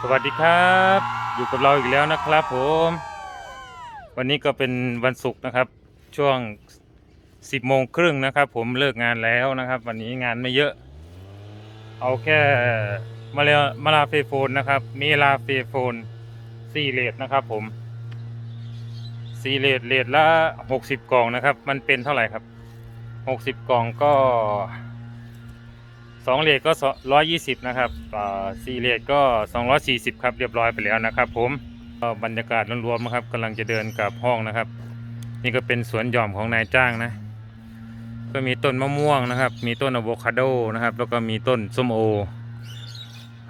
สวัสดีครับ อยู่กับเราอีกแล้วนะครับผม วันนี้ก็เป็นวันศุกร์นะครับ ช่วง10โมงครึ่งนะครับ ผมเลิกงานแล้วนะครับ วันนี้งานไม่เยอะ เอาแค่มาเลามาลาเฟโฟนนะครับเมลาเฟโฟนสี่เลทนะครับ ผมสี่เลทเลทละ60กล่องนะครับ มันเป็นเท่าไหร่ครับ60กล่องก็ สองเลทก็ร้อยยี่สิบนะครับอ่าสี่เลทก็สองร้อยสี่สิบครับเรียบร้อยไปแล้วนะครับ ผมก็บรรยากาศรวมๆนะครับกำลังจะเดินกลับห้องนะครับ นี่ก็เป็นสวนหย่อมของนายจ้างนะ ก็มีต้นมะม่วงนะครับ มีต้นอะโวคาโดนะครับ แล้วก็มีต้นส้มโอ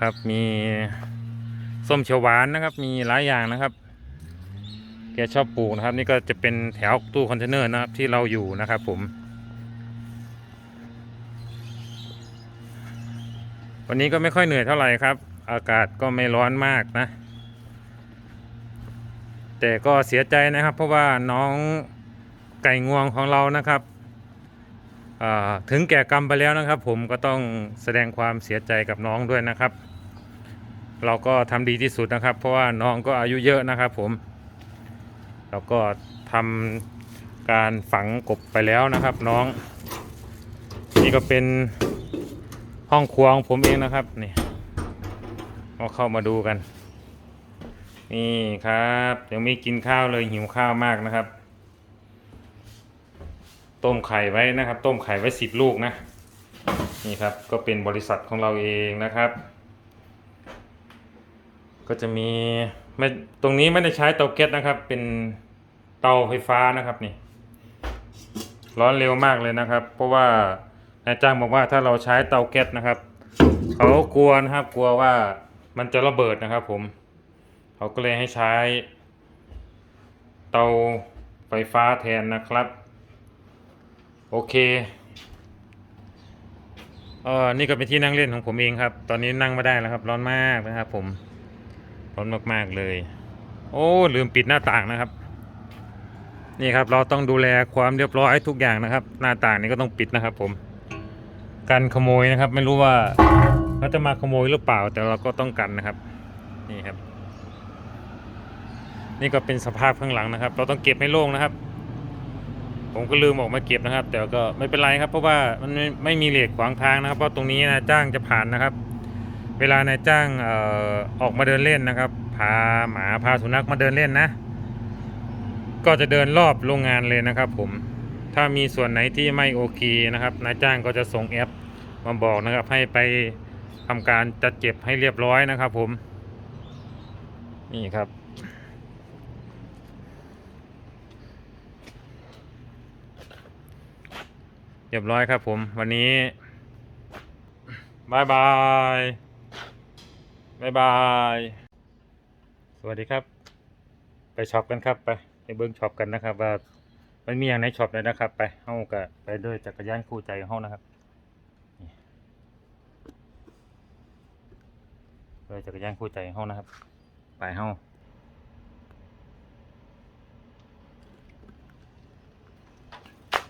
ครับมีส้มเขียวหวานนะครับ มีหลายอย่างนะครับแกชอบปลูกนะครับ นี่ก็จะเป็นแถวตู้คอนเทนเนอร์นะครับที่เราอยู่นะครับผม วันนี้ก็ไม่ค่อยเหนื่อยเท่าไหร่ครับ อากาศก็ไม่ร้อนมากนะ แต่ก็เสียใจนะครับ เพราะว่าน้องไก่งวงของเรานะครับถึงแก่กรรมไปแล้วนะครับ ผมก็ต้องแสดงความเสียใจกับน้องด้วยนะครับ เราก็ทำดีที่สุดนะครับ เพราะว่าน้องก็อายุเยอะนะครับ ผม เราก็ทำการฝังกบไปแล้วนะครับ น้อง นี่ก็เป็น ห้องครัวของผมเองนะครับนี่เราเข้ามาดูกัน นี่ครับยังไม่กินข้าวเลยหิวข้าวมากนะครับ ต้มไข่ไว้นะครับ ต้มไข่ไว้สิบลูกนะนี่ครับก็เป็นบริษัทของเราเองนะครับ ก็จะมีไม่ตรงนี้ไม่ได้ใช้เตาแก๊สนะครับ เป็นเตาไฟฟ้านะครับนี่ร้อนเร็วมากเลยนะครับ เพราะว่า นายจ้างบอกว่าถ้าเราใช้เตาแก๊สนะครับเขากลัวนะครับกลัวว่ามันจะระเบิดนะครับ ผมเขาก็เลยให้ใช้ เตาไฟฟ้าแทนนะครับ โอเคเออนี่ก็เป็นที่นั่งเล่นของผมเองครับ ตอนนี้นั่งไม่ได้แล้วครับ ร้อนมากนะครับ ผมร้อนมากๆเลย โอ้ลืมปิดหน้าต่างนะครับ นี่ครับเราต้องดูแลความเรียบร้อยทุกอย่างนะครับ หน้าต่างนี่ก็ต้องปิดนะครับ ผม กันขโมยนะครับ ไม่รู้ว่าเขาจะมาขโมยหรือเปล่า แต่เราก็ต้องกันนะครับ นี่ครับ นี่ก็เป็นสภาพข้างหลังนะครับ เราต้องเก็บให้โล่งนะครับ ผมก็ลืมออกมาเก็บนะครับ แต่ก็ไม่เป็นไรครับ เพราะว่ามันไม่ไม่มีเหล็กขวางทางนะครับเพราะตรงนี้นายจ้างจะผ่านนะครับ เวลานายจ้างเอ่อออกมาเดินเล่นนะครับ พาหมาพาสุนัขมาเดินเล่นนะ ก็จะเดินรอบโรงงานเลยนะครับ ผมถ้ามีส่วนไหนที่ไม่โอเคนะครับนายจ้างก็จะส่งแอป มาบอกนะครับให้ไปทำการจัดเก็บให้เรียบร้อยนะครับ ผม นี่ครับเรียบร้อยครับผมวันนี้บายบายบายบาย สวัสดีครับ ไปช็อปกันครับไปไปเบิ้งช็อปกันนะครับ ว่ามันมีอย่างในช็อปเลยนะครับ ไปเฮากับไปด้วยจักรยานคู่ใจของเฮานะครับ ด้วยจักรยานคู่ใจเฮานะครับ ไปเฮา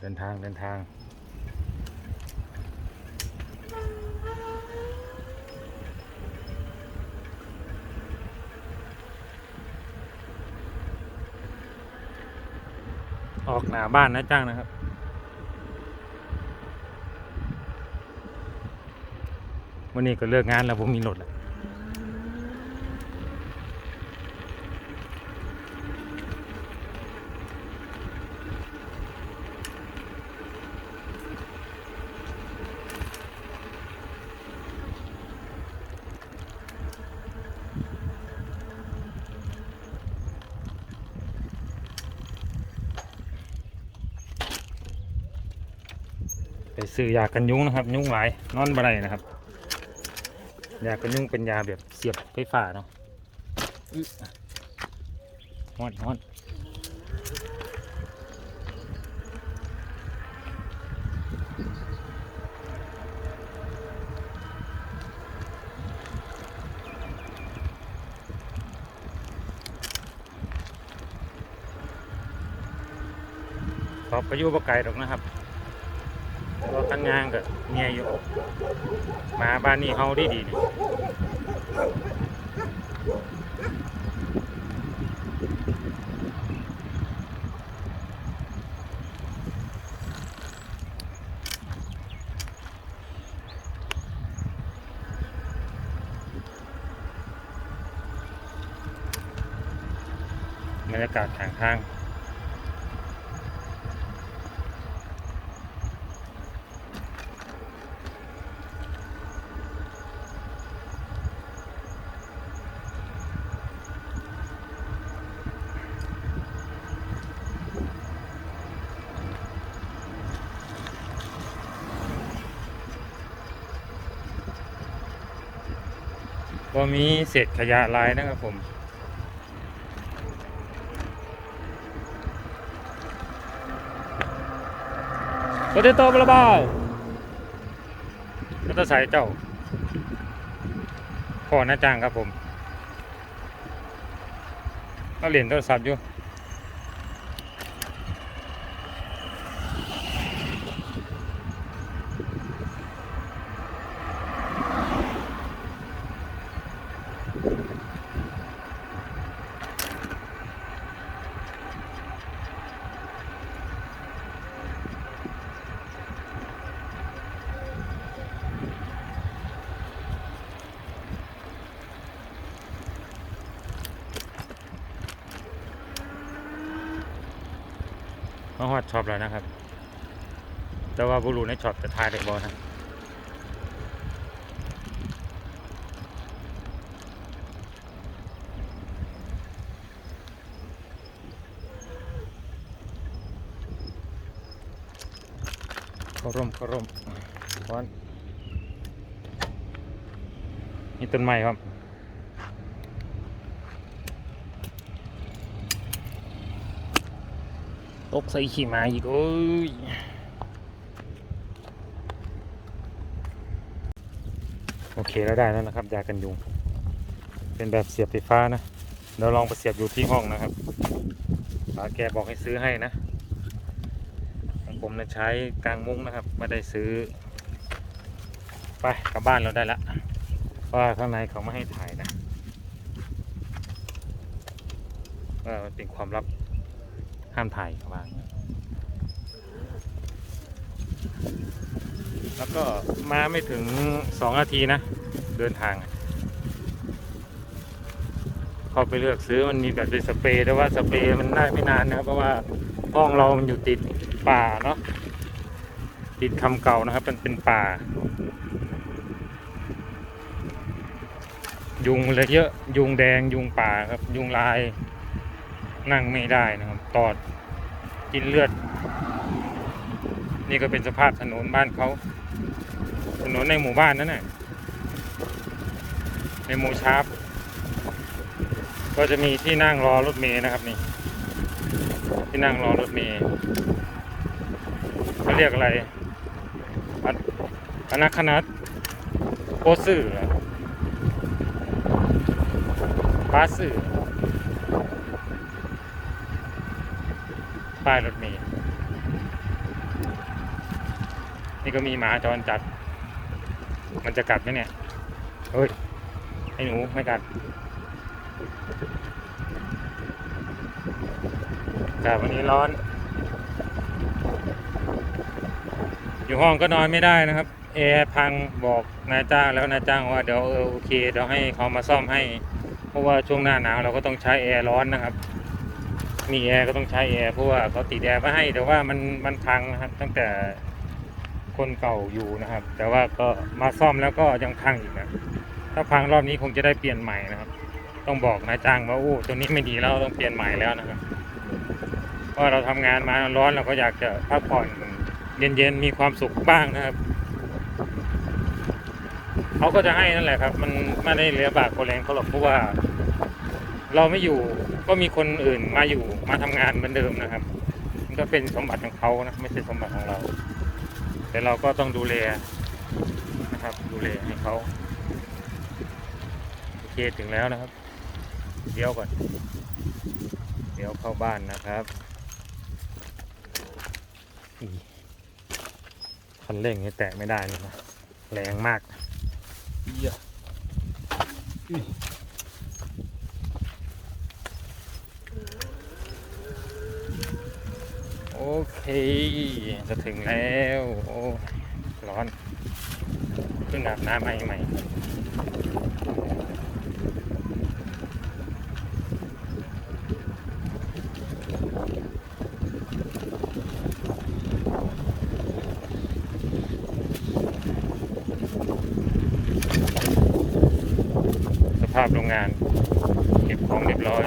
เดินทางเดินทางออกหน้าบ้านนะจ้างนะครับ วันนี้ก็เลิกงานแล้วผมมีรถแล้ว ซื้อยากันยุงนะครับ ยุงหลายนอนบ่ได้นะครับยากันยุงเป็นยาแบบเสียบไฟฟ้าเนาะอื้อฮอนฮอนขอบประยุบไก่ดอกนะครับ รถกันยางก็เมียอยู่มาบ้านนี้เฮาดีดีนี่บรรยากาศทางทาง มีเศษขยะลายนะครับผมโปเตโต้บลาบาก็จะใส่เจ้าขอหน้าจ้างครับผมก็เหรียญโทรศัพท์อยู่ ช็อปแล้วนะครับ แต่ว่าบุรุษในช็อปจะทายได้บอนะขาร่มเขาร่มร้อนนี่ต้นไม้ครับ กใส่ขี้หมาอีกโอ้ยโอเคแล้วได้แล้วนะครับยากันยุง เป็นแบบเสียบไฟฟ้านะเดี๋ยวลองไปเสียบอยู่ที่ห้องนะครับป้าแกบอกให้ซื้อให้นะของผมนะใช้กลางมุ้งนะครับไม่ได้ซื้อ ไปกลับบ้านเราได้ละเพราะว่าข้างในเขาไม่ให้ถ่ายนะว่ามันเป็นความลับ ห้ามถ่ายเขาว่าอย่าแล้วก็มาไม่ถึงสองนาทีนะ เดินทาง เข้าไปเลือกซื้อมันมีแบบเป็นสเปรย์แต่ว่าสเปรย์มันได้ไม่นานนะเพราะว่าห้องเรามันอยู่ติดป่าเนาะติดคำเก่านะครับ มันเป็นป่า ยุงเลยเยอะ ยุงแดงยุงป่าครับ ยุงลาย นั่งไม่ได้นะครับตอดกินเลือด นี่ก็เป็นสภาพถนนบ้านเขาถนนในหมู่บ้านนั่นแหละในหมู่ชาร์ปก็จะมีที่นั่งรอรถเมย์นะครับนี่ ที่นั่งรอรถเมย์เขาเรียกอะไรอนาคณัตโคสื่อเหรอปาสื่อ ป้ายรถเมล์นี่ก็มีหมาจรจัด มันจะกัดไหมเนี่ย เฮ้ย ไอ้หนูไม่กัดแต่วันนี้ร้อน อยู่ห้องก็นอนไม่ได้นะครับ แอร์พังบอกนายจ้างแล้วนายจ้างว่าเดี๋ยวโอเคเดี๋ยวให้เขามาซ่อมให้ เพราะว่าช่วงหน้าหนาวเราก็ต้องใช้แอร์ร้อนนะครับ มีแอร์ก็ต้องใช้แอร์เพราะว่าเขาติดแอร์มาให้ แต่ว่ามันมันพังนะครับตั้งแต่คนเก่าอยู่นะครับ แต่ว่าก็มาซ่อมแล้วก็ยังพังอีกนะถ้าพังรอบนี้คงจะได้เปลี่ยนใหม่นะครับ ต้องบอกนายจ้างว่าโอ้ตัวนี้ไม่ดีแล้วต้องเปลี่ยนใหม่แล้วนะครับเพราะเราทำงานมาร้อนเราก็อยากจะพักผ่อนเย็นๆมีความสุขบ้างนะครับเขาก็จะให้นั่นแหละครับ มันไม่ได้เหลือบากคนแรงเขาหรอกเพราะว่า เราไม่อยู่ก็มีคนอื่นมาอยู่มาทำงานเหมือนเดิมนะครับ มันก็เป็นสมบัติของเขานะไม่ใช่สมบัติของเรา แต่เราก็ต้องดูแลนะครับ ดูแลให้เขาโอเคถึงแล้วนะครับเดี๋ยวก่อนเดี๋ยวเข้าบ้านนะครับอีคันเร่งนี่แตะไม่ได้นะแรงมากเยอุ้ย โอ เค จะถึงแล้ว โอ้ ร้อนเพิ่งอาบน้ำมาใหม่าพโรงงาน เก็บของเรียบร้อย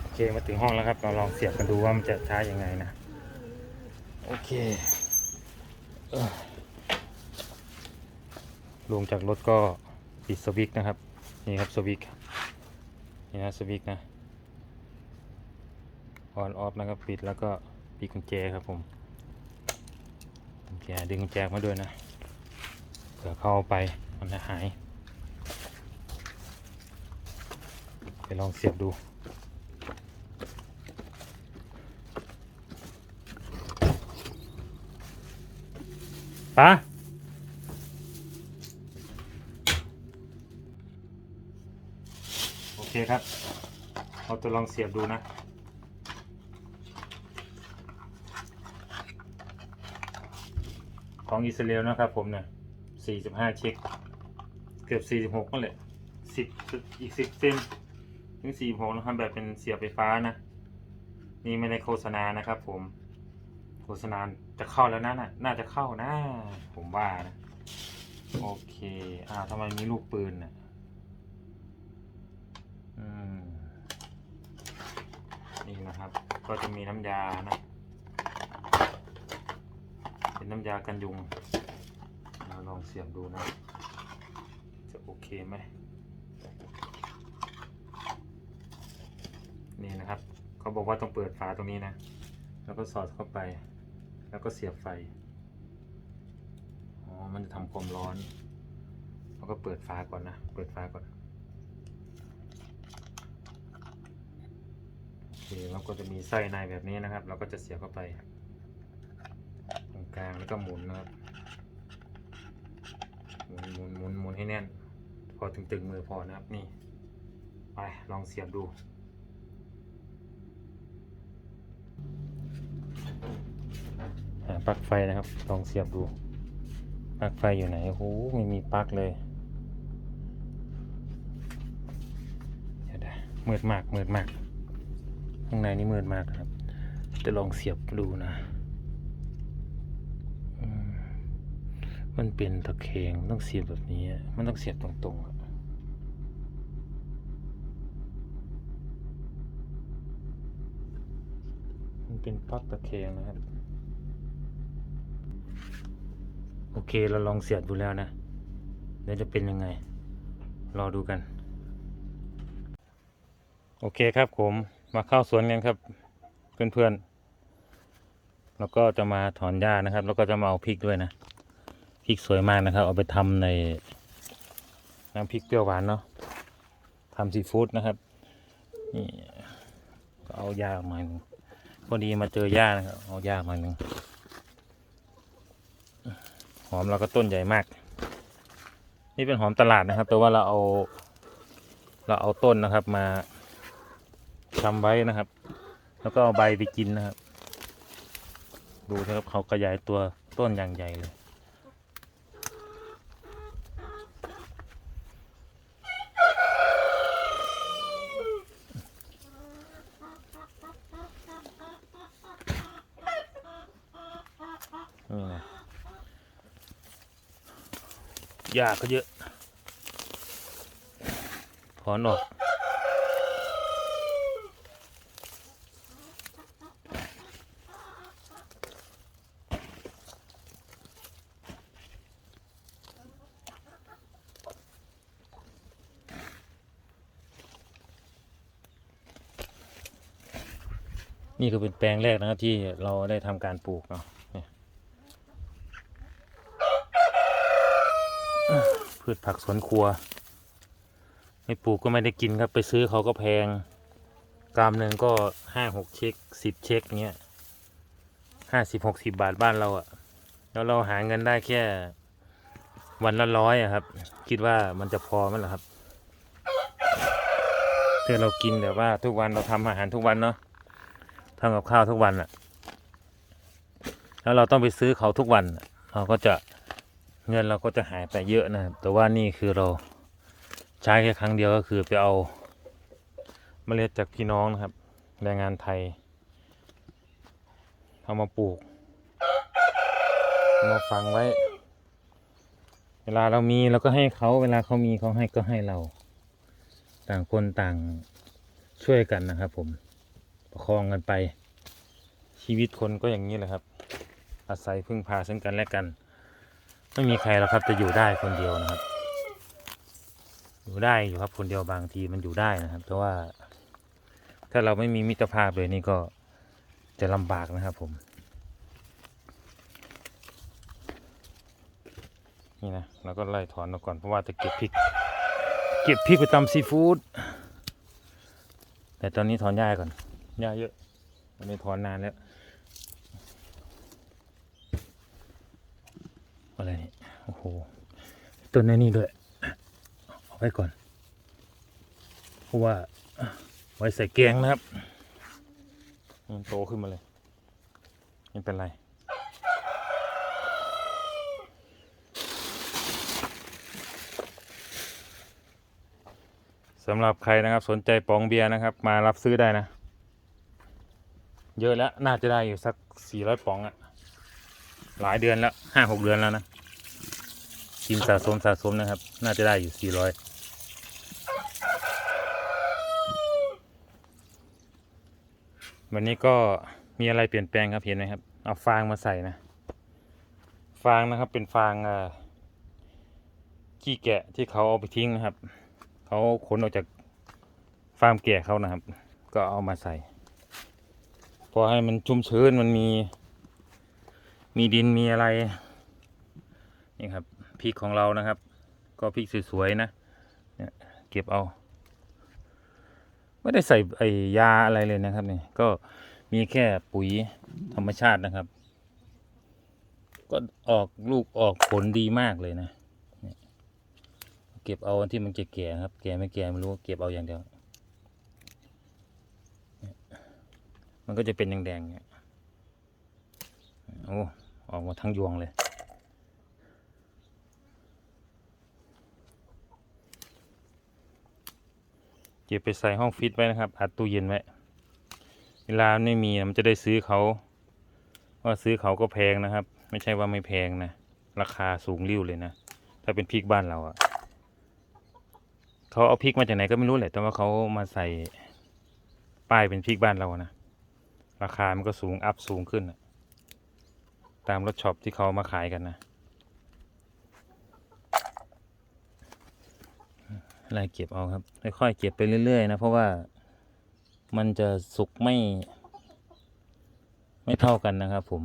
โอเค มาถึง ห้องแล้วครับ เราลองเสียบกันดูว่ามันจะช้ายังไงนะ โอเคเอ้อลงจากรถก็ปิดสวิตช์นะครับ นี่ครับสวิตช์นี่นะสวิตช์นะออนออฟนะครับปิดแล้วก็ปิดกุญแจครับผมกุญแจดึงกุญแจมาด้วยนะเผื่อเข้าไปมันจะหาย ไปลองเสียบดู ปะโอเคครับเราจะลองเสียบดูนะ ของอิสราเอลนะครับผมเนี่ย45 เช็ค เกือบ 46ก็เลย10 อีก 10เซนถึง 46นะครับแบบเป็นเสียบไฟฟ้านะ นี่ไม่ได้โฆษณานะครับผม โฆษณา จะเข้าแล้วนะน่ะน่าจะเข้านะ ผมว่านะโอเคอ่าทำไมมีลูกปืนน่ะอืมนี่นะครับ ก็จะมีน้ำยานะ เป็นน้ำยากันยุงเราลองเสียบดูนะ จะโอเคไหมนี่นะครับ เขาบอกว่าต้องเปิดฝาตรงนี้นะ แล้วก็สอดเข้าไป แล้วก็เสียบไฟ อ๋อ มันจะทำความร้อน แล้วก็เปิดฝาก่อนนะ เปิดฝาก่อน โอเคแล้วก็จะมีไส้ในแบบนี้นะครับ เราก็จะเสียบเข้าไป ตรงกลางแล้วก็หมุนนะครับ หมุนหมุนหมุนหมุนให้แน่น พอตึงๆมือพอนะครับ นี่ ไป ลองเสียบดู หาปลั๊กไฟนะครับ ลองเสียบดู ปลั๊กไฟอยู่ไหน โอ้โห ไม่มีปลั๊กเลยเดี๋ยวนะมืดมาก มืดมาก ข้างในนี่มืดมากครับ จะลองเสียบดูนะ มันเป็นตะแคงต้องเสียบแบบนี้ มันต้องเสียบตรงๆอะมันเป็นปลั๊กตะแคงนะครับ โอเคเราลองเสียบดูแล้วนะเดี๋ยวจะเป็นยังไง รอดูกัน โอเคครับผมมาเข้าสวนกันครับ เพื่อนๆ แล้วก็จะมาถอนหญ้านะครับ แล้วก็จะมาเอาพริกด้วยนะพริกสวยมากนะครับ เอาไปทำในน้ำพริกเปรี้ยวหวานเนาะทำซีฟู้ดนะครับนี่ก็เอาหญ้าออกมาหนึ่งพอดีมาเจอหญ้านะครับ เอาหญ้ามาหนึ่ง หอมเราก็ต้นใหญ่มาก นี่เป็นหอมตลาดนะครับ แต่ว่าเราเอา เราเอาต้นนะครับมาทำไว้นะครับ แล้วก็เอาใบไปกินนะครับ ดูนะครับเขาขยายตัวต้นอย่างใหญ่เลย นี่นะ หญ้าก็เยอะถอนออกนี่ก็เป็นแปลงแรกนะครับที่เราได้ทำการปลูกเนาะเนี่ย พืชผักสวนครัว ไม่ปลูกก็ไม่ได้กินครับ ไปซื้อเขาก็แพง กรัมหนึ่งก็ห้าหกเช็คสิบเช็คเงี้ยห้าสิบหกสิบบาทบ้านเราอะแล้วเราหาเงินได้แค่วันละร้อยอะครับ คิดว่ามันจะพอไหมล่ะครับถ้าเรากินแบบว่าทุกวันเราทำอาหารทุกวันเนาะทำกับข้าวทุกวันอะแล้วเราต้องไปซื้อเขาทุกวัน เราก็จะ เงินเราก็จะหายไปเยอะนะครับแต่ว่านี่คือเราใช้แค่ครั้งเดียวก็คือไปเอาเมล็ดจากพี่น้องนะครับแรงงานไทยเอามาปลูกมาฝังไว้ เวลาเรามีเราก็ให้เขาเวลาเขามีเขาให้ก็ให้เรา ต่างคนต่างช่วยกันนะครับ ผมประคองกันไป ชีวิตคนก็อย่างนี้แหละครับ อาศัยพึ่งพาซึ่งกันและกัน ไม่มีใครหรอกครับจะอยู่ได้คนเดียวนะครับ อยู่ได้อยู่ครับคนเดียวบางทีมันอยู่ได้นะครับแต่ว่า ถ้าเราไม่มีมิตรภาพเลยนี่ก็จะลำบากนะครับผมนี่นะเราก็ไล่ถอนมาก่อนเพราะว่าจะเก็บพริก เก็บพริกไปตำซีฟู้ดแต่ตอนนี้ถอนหญ้าก่อนหญ้าเยอะวันนี้ถอนนานแล้ว อะไรนี่โอ้โหต้นนี้นี่ด้วยเอาไว้ก่อน เพราะว่าไว้ใส่แกงนะครับมันโตขึ้นมาเลยไม่เป็นไรสำหรับใครนะครับสนใจปองเบียร์นะครับ มารับซื้อได้นะ เยอะแล้วน่าจะได้อยู่สักสี่ร้อยปองอะหลายเดือนแล้วห้าหกเดือนแล้วนะ กินสะสมสะสมนะครับ น่าจะได้อยู่สี่ร้อยวันนี้ก็มีอะไรเปลี่ยนแปลงครับเห็นไหมครับ เอาฟางมาใส่นะ ฟางนะครับเป็นฟางขี้แกะที่เขาเอาไปทิ้งนะครับเขาขนออกจากฟาร์มแกะเขานะครับ ก็เอามาใส่พอให้มันชุ่มชื้นมันมี มีดินมีอะไรนี่ครับ ริกของเรานะครับ ก็พริกสวยๆนะเนี่ยเก็บเอา ไม่ได้ใส่ไอ้ยาอะไรเลยนะครับนี่ก็มีแค่ปุ๋ยธรรมชาตินะครับ ก็ออกลูกออกผลดีมากเลยนะเก็บเอาที่มันแก่ๆครับ แก่ไม่แก่ไม่รู้เก็บเอาอย่างเดียว มันก็จะเป็นแดงๆเนี่ยโอ้ออกมาทั้งยวงเลย เก็บไปใส่ห้องฟิตไว้นะครับอัดตู้เย็นไว้เวลาไม่มีมันจะได้ซื้อเขา ว่าซื้อเขาก็แพงนะครับ ไม่ใช่ว่าไม่แพงนะ ราคาสูงริ้วเลยนะ ถ้าเป็นพริกบ้านเราอะเขาเอาพริกมาจากไหนก็ไม่รู้แหละ แต่ว่าเขามาใส่ป้ายเป็นพริกบ้านเรานะ ราคามันก็สูงอัพสูงขึ้นนะตามรถช็อปที่เขามาขายกันนะ ไล่เก็บเอาครับ ค่อยๆเก็บไปเรื่อย ๆ นะ เพราะว่ามันจะสุกไม่ ไม่เท่ากันนะครับ ผม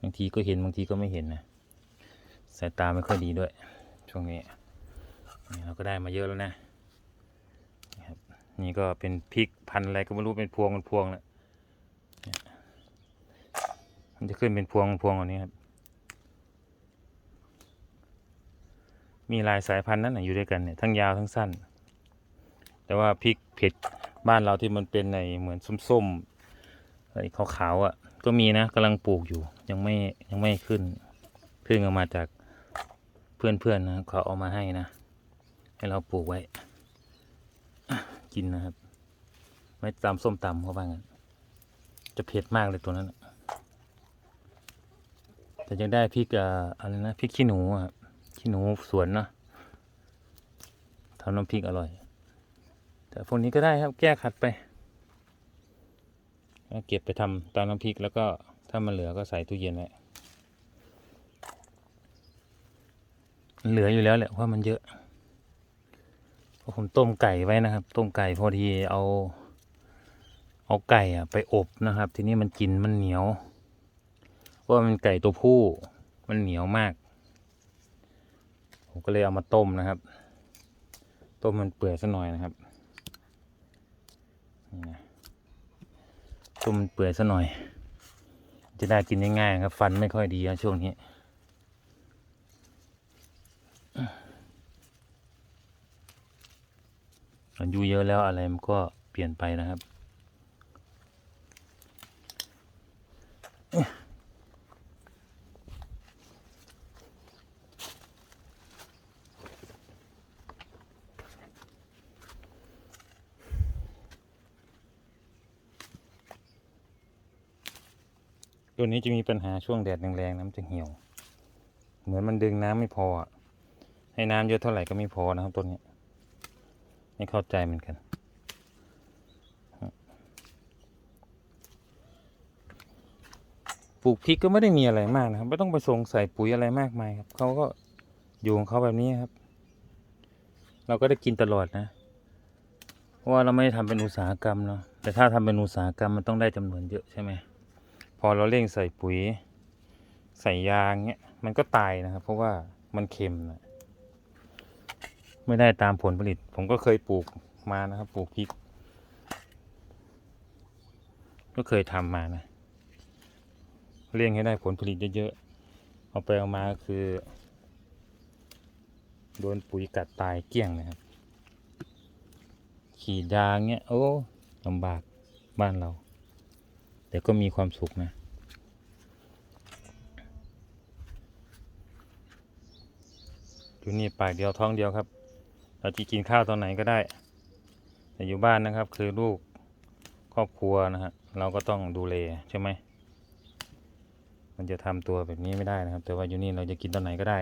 บางทีก็เห็นบางทีก็ไม่เห็นนะสายตาไม่ค่อยดีด้วย ช่วงนี้นเราก็ได้มาเยอะแล้วนะนี่ก็เป็นพริกพันอะไรก็ไม่รู้เป็นพวงเป็นพวงแล้วมันจะขึ้นเป็นพวงพวงอันนี้ครับ มีหลายสายพันธุ์นั่นอยู่ด้วยกันเนี่ยทั้งยาวทั้งสั้น แต่ว่าพริกเผ็ดบ้านเราที่มันเป็นในเหมือนส้มๆไอ้ขาวๆอะ ก็มีนะกำลังปลูกอยู่ยังไม่ยังไม่ขึ้นเพิ่งเอามาจากเพื่อนๆนะเขาเอามาให้นะ ให้เราปลูกไว้ กินนะครับไว้ตำส้มตำเขาบ้างจะเผ็ดมากเลยตัวนั้นแต่ยังได้พริกอ่าอะไรนะพริกขี้หนูอะ ขี้หนูสวนเนาะทำน้ำพริกอร่อย แต่พวกนี้ก็ได้ครับแก้ขัดไปเก็บไปทำตามน้ำพริกแล้วก็ถ้ามันเหลือก็ใส่ตู้เย็นไว้เหลืออยู่แล้วแหละเพราะมันเยอะเพราะผมต้มไก่ไว้นะครับ ต้มไก่พอดีเอาเอาไก่อะไปอบนะครับ ทีนี้มันกินมันเหนียวเพราะว่ามันไก่ตัวผู้มันเหนียวมาก ผมก็เลยเอามาต้มนะครับ ต้มมันเปื่อยสักหน่อยนะครับนี่นะต้มมันเปื่อยสักหน่อย จะได้กินง่ายๆครับ ฟันไม่ค่อยดีนะช่วงนี้อายุเยอะแล้วอะไรมันก็เปลี่ยนไปนะครับ ตัวนี้จะมีปัญหาช่วงแดดแรงๆน้ำจะเหี่ยว เหมือนมันดึงน้ำไม่พอ ให้น้ำเยอะเท่าไหร่ก็ไม่พอนะครับต้นนี้ไม่เข้าใจเหมือนกัน ปลูกพริกก็ไม่ได้มีอะไรมากนะครับ ไม่ต้องไปส่งใส่ปุ๋ยอะไรมากมายครับเขาก็อยู่ของเขาแบบนี้ครับ เราก็ได้กินตลอดนะเพราะว่าเราไม่ได้ทำเป็นอุตสาหกรรมเนาะแต่ถ้าทำเป็นอุตสาหกรรมมันต้องได้จำนวนเยอะใช่ไหม พอเราเร่งใส่ปุ๋ย ใส่ยางเงี้ยมันก็ตายนะครับ เพราะว่ามันเค็มนะไม่ได้ตามผลผลิต ผมก็เคยปลูกมานะครับ ปลูกพริก ก็เคยทำมานะเร่งให้ได้ผลผลิตเยอะๆ เอาไปเอามาคือ โดนปุ๋ยกัดตายเกลี้ยงนะครับ ขี่ยางเงี้ย โอ้ลำบากบ้านเรา แต่ก็มีความสุขนะ อยู่นี่ปากเดียวท้องเดียวครับ เราจะกินข้าวตอนไหนก็ได้ แต่อยู่บ้านนะครับ คือลูกครอบครัวนะฮะเราก็ต้องดูแลใช่ไหม มันจะทำตัวแบบนี้ไม่ได้นะครับ แต่ว่าอยู่นี่เราจะกินตอนไหนก็ได้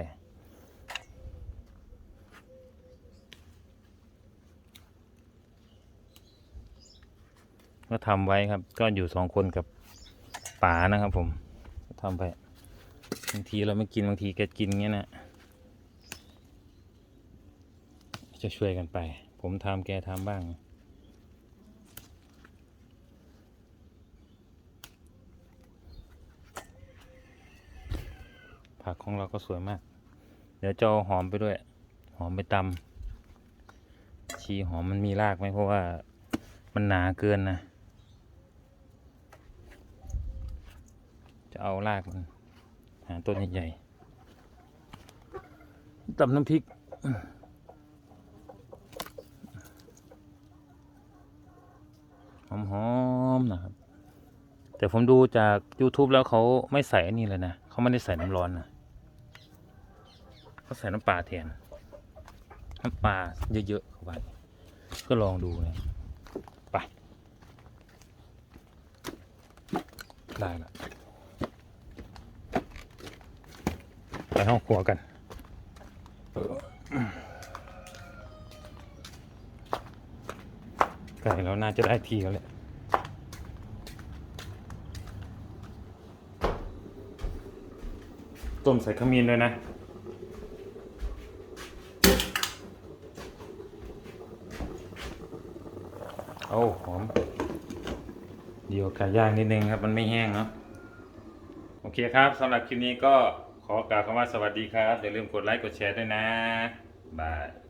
ก็ทำไว้ครับ ก็อยู่สองคนกับป๋านะครับ ผมก็ทำไปบางทีเราไม่กินบางทีแกกินเงี้ยนะจะช่วยกันไป ผมทำแกทำบ้างผักของเราก็สวยมาก เดี๋ยวจะเอาหอมไปด้วย หอมไปตำชีหอมมันมีรากไหมเพราะว่ามันหนาเกินนะ จะเอารากมันหาต้นใหญ่ๆตำน้ำพริกหอมๆนะครับ แต่ผมดูจาก YouTube แล้วเขาไม่ใส่นนี้เลยนะเขาไม่ได้ใส่น้ำร้อนนะเขาใส่น้ำปลาแทน น้ำปลาเยอะๆเข้าไปก็ลองดูนะไปได้ละ ไปห้องครัวกันไก่เราน่าจะได้ทีแล้วแหละต้มใส่ขมิ้นด้วยนะโอ้หอมเดี๋ยวไก่ย่างนิดนึงครับ มันไม่แห้งเนาะโอเคครับสำหรับคลิปนี้ก็ ขอกล่าวคำว่าสวัสดีครับ อย่าลืมกดไลค์กดแชร์ด้วยนะ บาย